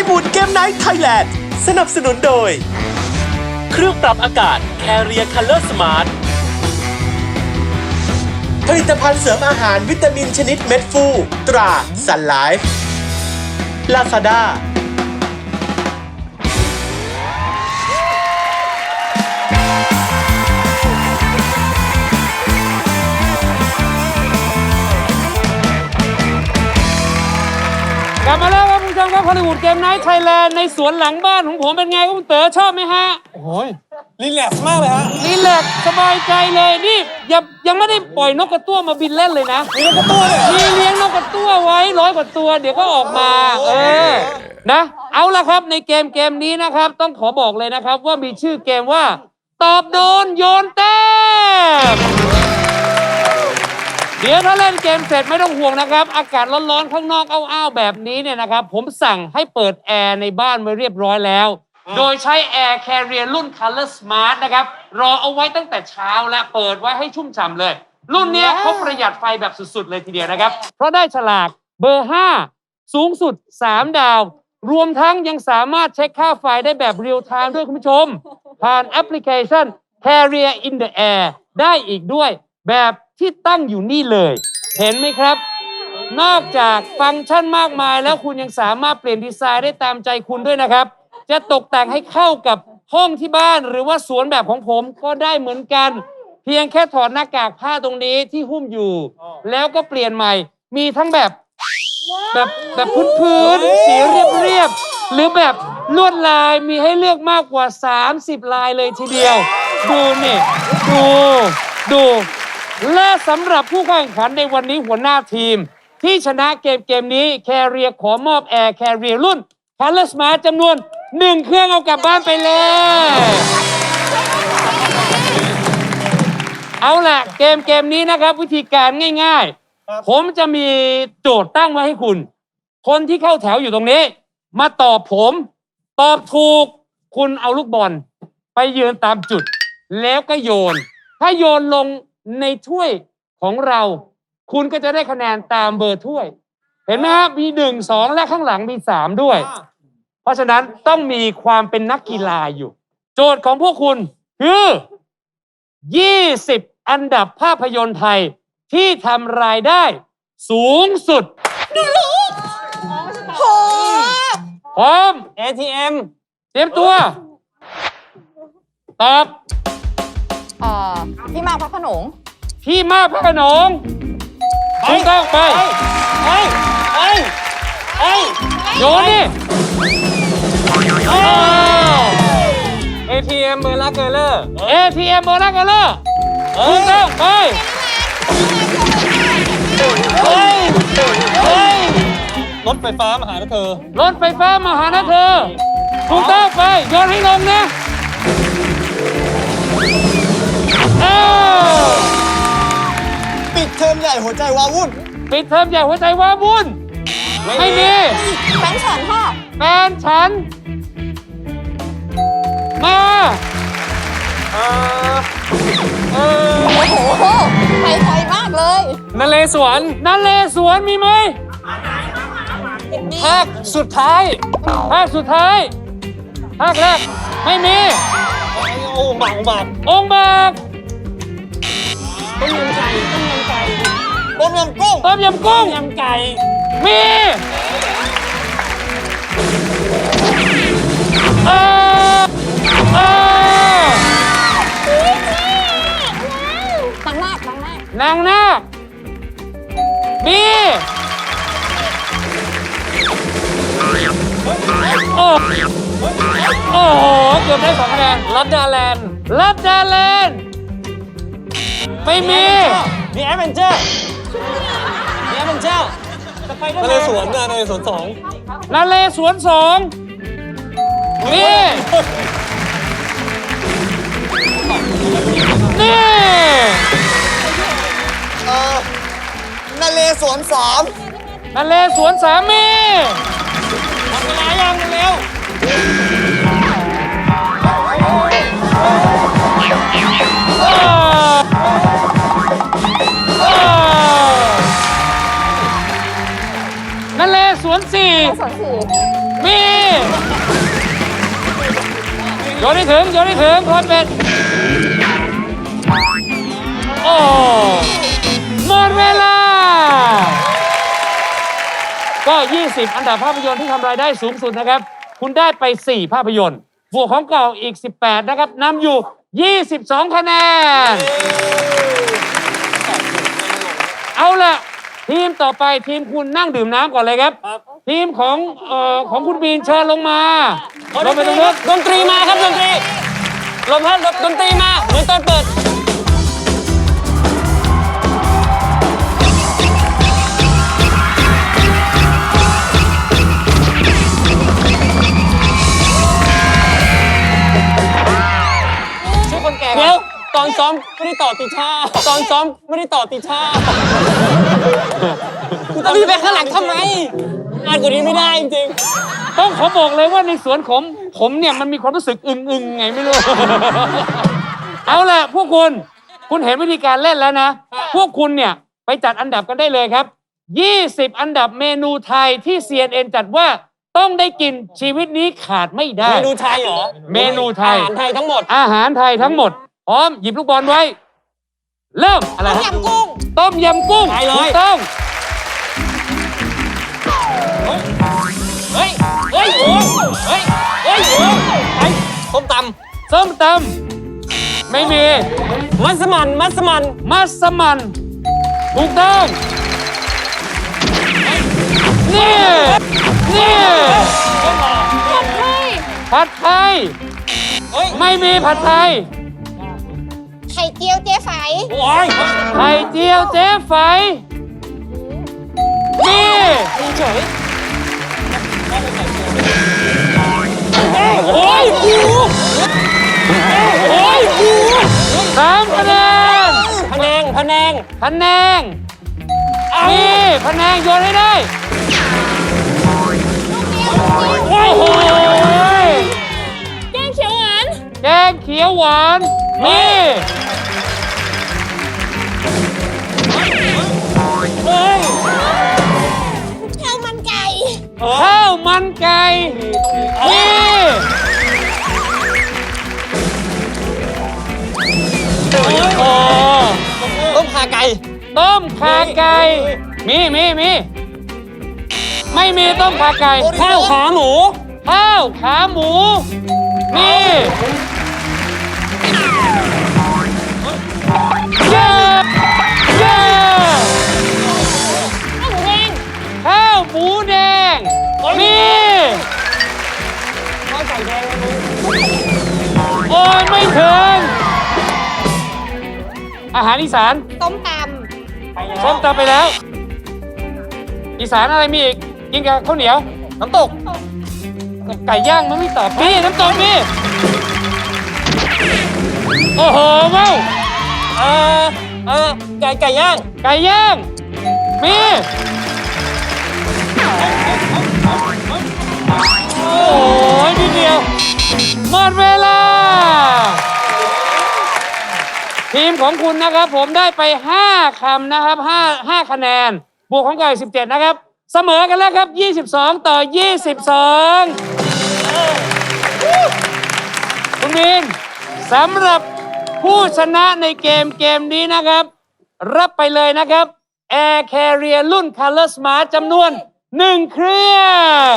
ลิบูดเกมไนท์ไทยแลนด์สนับสนุนโดย เครื่องปรับอากาศแคเรียคัลเลอร์สมาร์ทผลิตภัณฑ์เสริมอาหารวิตามินชนิดเม็ดฟู ตราสันไลฟ์ลาซาด้า อลลีวูดเกมไนท์ไทยแลนด์ในสวนหลังบ้านของผมเป็นไงครับคุณเต๋อชอบไหมฮะ โอ้ยรีแลกซ์มากเลยฮะรีแลกซ์สบายใจเลยนี่ยังยังไม่ได้ปล่อยนกกระตั้วมาบินเล่นเลยนะมีนกกระตั้วเลยเหรอมีเลี้ยงนกกระตั้วไว้ร้อยกว่าตัว เดี๋ยวก็ออกมา เออนะ เอาละครับในเกมเกมนี้นะครับ ต้องขอบอกเลยนะครับ ว่ามีชื่อเกมว่า ตอบโดนโยนแต้ม เดี๋ยวถ้าเล่นเกมเสร็จไม่ต้องห่วงนะครับ อากาศร้อนๆ ข้างนอกอ้าวๆแบบนี้เนี่ยนะครับ ผมสั่งให้เปิดแอร์ในบ้านไว้เรียบร้อยแล้ว โดยใช้ Air Carrier รุ่น Color Smart นะครับ รอเอาไว้ตั้งแต่เช้าและเปิดไว้ให้ชุ่มฉ่ำเลย รุ่นเนี้ยเขาประหยัดไฟแบบสุดๆ เลยทีเดียวนะครับ เพราะได้ฉลากเบอร์ 5 สูงสุด 3 ดาว รวมทั้งยังสามารถเช็คค่าไฟได้แบบเรียลไทม์ด้วยคุณผู้ชม ผ่านแอปพลิเคชัน Carrier in the Air ได้อีกด้วยแบบ ที่ตั้งอยู่นี่เลย เห็นไหมครับ นอกจากฟังก์ชันมากมาย แล้วคุณยังสามารถเปลี่ยนดีไซน์ได้ตามใจคุณด้วยนะครับ จะตกแต่งให้เข้ากับห้องที่บ้านหรือว่าสวนแบบของผมก็ได้เหมือนกัน เพียงแค่ถอดหน้ากากผ้าตรงนี้ที่หุ้มอยู่ แล้วก็เปลี่ยนใหม่ มีทั้งแบบแบบแบบพื้นๆสีเรียบๆหรือแบบลวดลายมีให้เลือกมากกว่า 30 ลายเลยทีเดียว ดูนี่ดูดู และสำหรับผู้แข่งขันในวันนี้หัวหน้าทีม ที่ชนะเกมเกมนี้แคเรียขอมอบแอร์แคเรียรุ่น c o l o r Smart จำนวนหนึ่งเครื่องเอากลับบ้านไปเลย เอาล่ะ เกมเกมนี้นะครับ วิธีการง่ายๆ ผมจะมีโจทย์ตั้งไว้ให้คุณ คนที่เข้าแถวอยู่ตรงนี้ มาตอบผม ตอบถูก คุณเอาลูกบอล ไปยืนตามจุด แล้วก็โยน ถ้าโยนลง ในถ้วยของเรา คุณก็จะได้คะแนนตามเบอร์ถ้วย เห็นไหมครับมีหนึ่งสองและข้างหลังมีสามด้วย เพราะฉะนั้นต้องมีความเป็นนักกีฬาอยู่ โจทย์ของพวกคุณคือ20 อันดับภาพยนตร์ไทยที่ทำรายได้ สูงสุดโหพร้อม ATM เตรียมตัว ตอบ เอ่อพี่มากพระโขนงพี่มากพระโขนงถูกต้องไปเฮ้ยเฮ้ยเฮ้ยโยนดิอ้าว ATM เบอร์ลาเกอร์เลอร์ ATM โบนัสกันเลยถูกต้องไปเฮ้ยเฮ้ยรถไฟฟ้ามาหาเธอ รถไฟฟ้ามาหานะเธอถูกต้องไปโยนให้ลงนะ อ้าวปิดเทอมใหญ่หัวใจวาวุ่นปิดเทอมใหญ่หัวใจว้าวุ่น ไม่มีแบงค์ฉันค่ะ แฟนฉัน มา เอ่อเออโอ้โหไทยไทยมากเลยนเรศวรนันเลสวนมีไหมภาคสุดท้ายภาคสุดท้ายภาคแรกไม่มี โอ้หมังบักองค์บาก ต้มยำไก่ต้มยำไก่ต้มยำกุ้งต้มยำกุ้งยำไก่มีเออเออตังมากตังมากนางนาคมีโอ้โอ้โห เกือบได้สองคะแนนรัดดาแลนด์รัดดาแลนด์ ไม่มี มีแอดเวนเจอร์ มีแอดเวนเจอร์นเรศวรนะนเรศวรสองนาเลสวนสองมีนี่ เอ่อนาเรศวรสามนาเลสวนสามีทำเวลายังเร็ว สี่สวนสีมีโยนให้ถึงโยนให้ถึงพลอยเป็ดโอ้หมดเวลา ก็ 20 อันดับภาพยนตร์ที่ทำรายได้สูงสุดนะครับ คุณได้ไป 4 ภาพยนตร์บวกของเก่าอีก 18 นะครับนำอยู่ 22 คะแนน เอาละ ทีมต่อไปทีมคุณนั่งดื่มน้ำก่อนเลยครับ ทีมของเอ่อของคุณบีนเชิญลงมาลงไปตรงนู้นดนตรีมาครับดนตรีลมพัดดนตรีมาเหมือนตอนเปิด มไม่ได้ต่อติช่าตอนซ้อมไม่ได้ต่อติช่าคุณจะรีบไปข้างหลังทำไมอ่านกว่านี้ไม่ได้จริงต้องขอบอกเลยว่าในสวนของผมเนี่ยมันมีความรู้สึกอึงๆไงไม่รู้ เอาล่ะพวกคุณคุณเห็นวิธีการเล่นแล้วนะ พวกคุณเนี่ยไปจัดอันดับกันได้เลยครับ 20 อันดับเมนูไทยที่ CNN จัดว่าต้องได้กินชีวิตนี้ขาดไม่ได้ เมนูไทยเหรอเมนูไทย อาหารไทยทั้งหมด อาหารไทยทั้งหมดพ ร้อมหยิบลูกบอลไว้ เริ่มอะไรต้มฮะยำกุ้งต้มยำกุ้งไปเลย ถูกต้องเฮ้ย เฮ้ยโอ้ยเฮ้ย เฮ้ยโอ้ยไปส้มตส้มตำไม่มีำมัสมั่นมัสมั่นมัสมั่นถูกต้องนี่นี่ผัดไทย เฮ้ย ไม่มีผัดไทย ไข่เจียวเจ๊ไฝโอ้ยไข่เจียวเจ๊ไฝนี่เฉยโอ้ยกูโอ้ยกูสามคะแนนพะแนงพะแนงพะแนงนี่พะแนงโยนให้ได้โอ้โหแกงเขียวหวานแกงเขียวหวานนี่ ข้าวมันไก่นี่โอ้ต้มขาไก่ ต้มขาไก่ มีมีมีไม่มีต้มขาไก่ ข้าวขาหมู ข้าวขาหมู นี่าหารอีสานต้มตไปแล้วส้มตำไปแล้ว อีสานอะไรมีอีกกินกับข้าวเหนียว น้ำตก ไก่ย่างมันไม่ตอบนี่น้ำตกนี่โอ้โหเว้าเออเออไก่ไก่ย่างไก่ย่างมีโอ้ยนิดเดียวหมดเวลา ทีมของคุณนะครับ ผมได้ไป 5คำนะครับ5 5คะแนน บวกของไก่17 นะครับ เสมอกันแล้วครับ 22 ต่อ 22 คุณมินสำหรับผู้ชนะในเกมเกมนี้นะครับ รับไปเลยนะครับ Air Carrier รุ่น Color Smart จำนวน 1 เครื่อง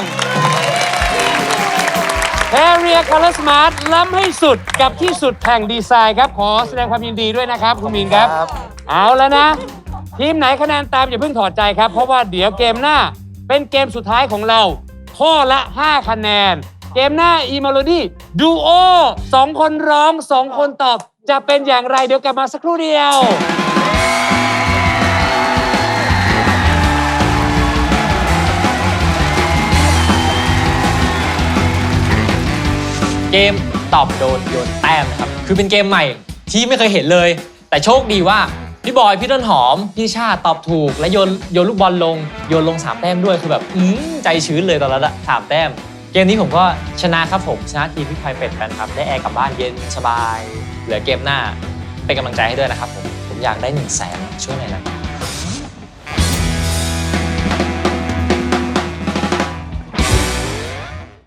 Carrier Color Smart ล้ำให้สุดกับที่สุดแห่งดีไซน์ครับ ขอแสดงความยินดีด้วยนะครับ คุณมินครับ เอาแล้วนะ ทีมไหนคะแนนตามอย่าเพิ่งถอดใจครับ เพราะว่าเดี๋ยวเกมหน้าเป็นเกมสุดท้ายของเรา ข้อละ 5 คะแนน เกมหน้า e m e l o d y Duo สองคนร้อง2คนตอบจะเป็นอย่างไรเดี๋ยวกลับมาสักครู่เดียว เกมตอบโดนโยนแต้มนะครับ คือเป็นเกมใหม่ที่ไม่เคยเห็นเลย แต่โชคดีว่าพี่บอย พี่ต้นหอม พี่ชาติตอบถูก และโยนโยนลูกบอลลง โยนลง 3 แต้มด้วย คือแบบอืมใจชื้นเลยตอนนั้นอะสามแต้ม เกมนี้ผมก็ชนะครับผม ชนะทีมพี่พายเป็ดกันครับ ได้แอร์กลับบ้านเย็นสบาย เหลือเกมหน้า เป็นกำลังใจให้ด้วยนะครับผม ผมอยากได้1นึ่งแสนช่วยหน่อยนะ